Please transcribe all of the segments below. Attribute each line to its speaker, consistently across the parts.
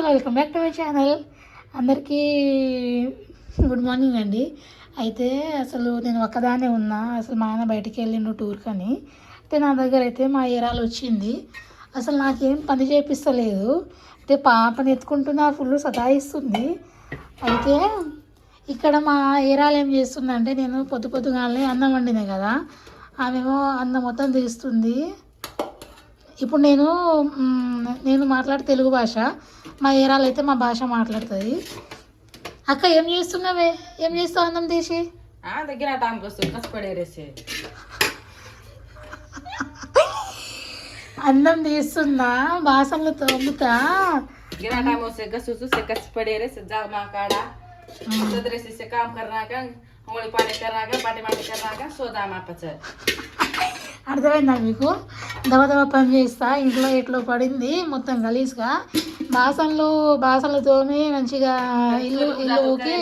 Speaker 1: Welcome back to my channel. అందరికీ good morning అండి. అయితే అసలు నేను ఒక్కదానే ఉన్నా. అసలు మా ఆయన బయటికి వెళ్ళిండు టూర్కి అని. అయితే నా దగ్గర అయితే మా ఏరాలు వచ్చింది. అసలు నాకేం పని చేపిస్తలేదు. అయితే పాపని ఎత్తుకుంటున్నా ఫుల్ సతాయిస్తుంది. అయితే ఇక్కడ మా ఏరాలు ఏం చేస్తుందంటే నేను పొద్దు పొద్దుగానే అన్నం వండినా కదా. ఆమెమో అన్నం మొత్తం తీస్తుంది. ఇప్పుడు నేను నేను మాట్లాడే తెలుగు భాష మా ఏరాలు అయితే మా భాష మాట్లాడుతుంది. అక్క ఏం చేస్తున్నావే? ఏం చేస్తావు అన్నం తీసి?
Speaker 2: దగ్గర కష్టపడేరేసే
Speaker 1: అన్నం తీస్తున్నా బాసన్లు తోముతా?
Speaker 2: సెగ్గ పడేరే కాడ పాడే కర్రాక కర్రాక సోదా
Speaker 1: అర్థమైందా మీకు? దబదబ పని చేస్తా ఇంట్లో ఇట్లో పడింది మొత్తం గలీజ్గా. బాసన్లు బాసన్లు తోమి మంచిగా ఇల్లు ఇల్లు ఊకి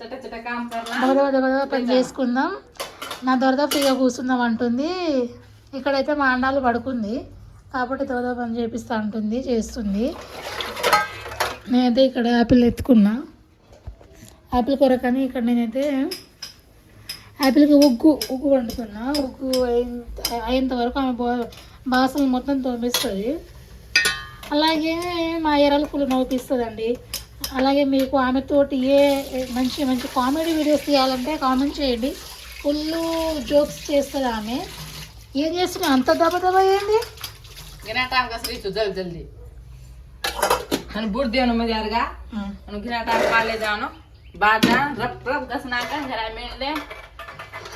Speaker 2: దబ
Speaker 1: దబదబ పని చేసుకుందాం. నా దొరద ఫ్రీగా కూర్చుందాం అంటుంది. ఇక్కడైతే మా అండాలు పడుకుంది. కాబట్టి దొరద పని చేపిస్తూ ఉంటుంది చేస్తుంది. నేనైతే ఇక్కడ యాపిల్ ఎత్తుకున్నా. యాపిల్ కొరకని ఇక్కడ నేనైతే యాపిల్కి ఉగ్గు ఉగ్గు వండుతున్న ఉగ్గు అయ్యేంత వరకు ఆమె బాసలు మొత్తం తోమిస్తుంది. అలాగే మా ఎరలు ఫుల్ నవ్వుపిస్తుందండి. అలాగే మీకు ఆమెతోటి ఏ మంచి మంచి కామెడీ వీడియోస్ తీయాలంటే కామెంట్ చేయండి. ఫుల్ జోక్స్ చేస్తుంది ఆమె. ఏం చేస్తున్నా అంత దెబ్బ దెబ్బ
Speaker 2: అయ్యింది అని అసలు జల్ది జల్ది. నన్ను బుర్ది అను నువ్వు కాలేదాను బాగా రప్ రప్ గసినాక జరా మేడే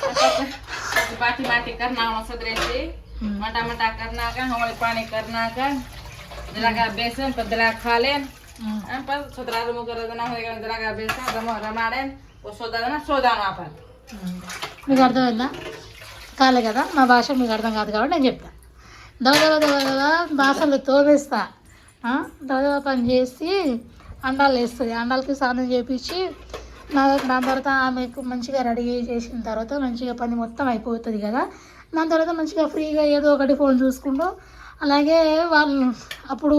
Speaker 2: रप रप गसना का जरा मेन ले पाटी माटी करना हो सदरे से मटा मटा करना का होली पानी करना का जरा का बेसन पदरा खा लेन हम पर सदरा रुमो कर देना होएगा जरा का बेसन रमो रमाड़ेन वो सोदा देना सोदा वहाँ पर
Speaker 1: మీకు అర్థమైందా కాలే కదా మా భాష మీకు అర్థం కాదు కాబట్టి నేను చెప్తాను దవదవ దవదవ భాషలు తోవేస్తా ఆ, దవదవ పని చేసి అండాలు వేస్తుంది అండాలకి స్నానం చేపించి నా దాని తర్వాత ఆమెకు మంచిగా రెడీ చేసిన తర్వాత మంచిగా పని మొత్తం అయిపోతుంది కదా. దాని తర్వాత మంచిగా ఫ్రీగా ఏదో ఒకటి ఫోన్ చూసుకుంటూ అలాగే వాళ్ళు అప్పుడు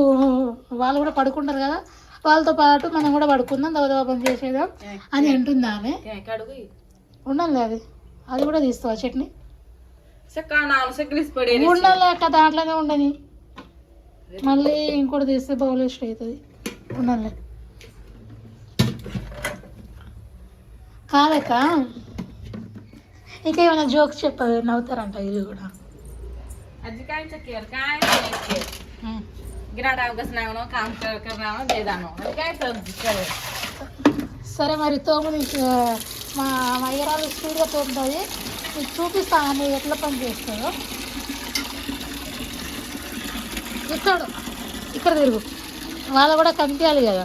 Speaker 1: వాళ్ళు కూడా పడుకుంటారు కదా. వాళ్ళతో పాటు మనం కూడా పడుకుందాం తర్వాత పని చేసేదాం అని అంటుంది ఆమె. ఉండాలి అది. అది కూడా తీస్తావా చట్నీ? ఉండాలి అక్క దాంట్లోనే ఉండని. మళ్ళీ ఇంకోటి తీస్తే బౌల్ అవుతుంది. ఉండాలి. కాదక్క ఇంకేమైనా జోక్స్ చెప్పదు నవ్వుతారంట ఇది కూడా.
Speaker 2: అవకాశం
Speaker 1: సరే. మరి తోము నుంచి మా మయ్యరాలు స్పీడ్గా తోముతుంది మీకు చూపిస్తా అని ఎట్లా పని చేస్తాడు ఇక్కడ ఇక్కడ తిరుగు. వాళ్ళు కూడా కనిపించాలి కదా.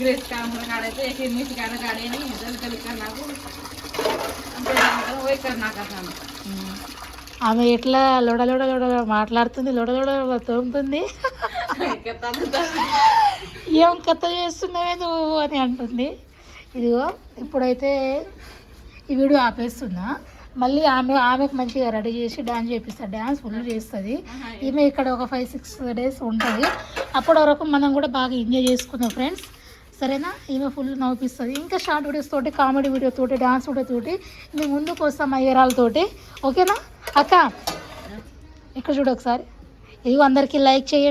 Speaker 1: గ్రేస్ కాంపుల కాడైతే ఎక్కిమిసి కాడ
Speaker 2: కాడేని ఇద్దరు ఇక్కడ నాకు నాకు అసలు
Speaker 1: ఆమె ఎట్లా లొడ లొడ లొడ మాట్లాడుతుంది లొడ లొడ తోముతుంది? ఏం కథ చేస్తున్నావే నువ్వు అని అంటుంది. ఇదిగో ఇప్పుడైతే ఈ వీడియో ఆపేస్తున్నా. మళ్ళీ ఆమె ఆమెకు మంచిగా రెడీ చేసి డ్యాన్స్ చేపిస్తారు డ్యాన్స్ ఫుల్ చేస్తుంది. ఈమె ఇక్కడ ఒక ఫైవ్ సిక్స్ డేస్ ఉంటుంది. అప్పటి వరకు మనం కూడా బాగా ఎంజాయ్ చేసుకుందాం ఫ్రెండ్స్ సరేనా? ఈమె ఫుల్ నవ్విస్తుంది ఇంకా షార్ట్ వీడియోస్ తోటి కామెడీ వీడియో తోటి డ్యాన్స్ వీడియో తోటి మేము ముందుకు వస్తాం అయ్యరాలతోటి ఓకేనా? అక్క ఇక్కడ చూడు ఒకసారి. ఇదిగో అందరికీ లైక్ చేయండి.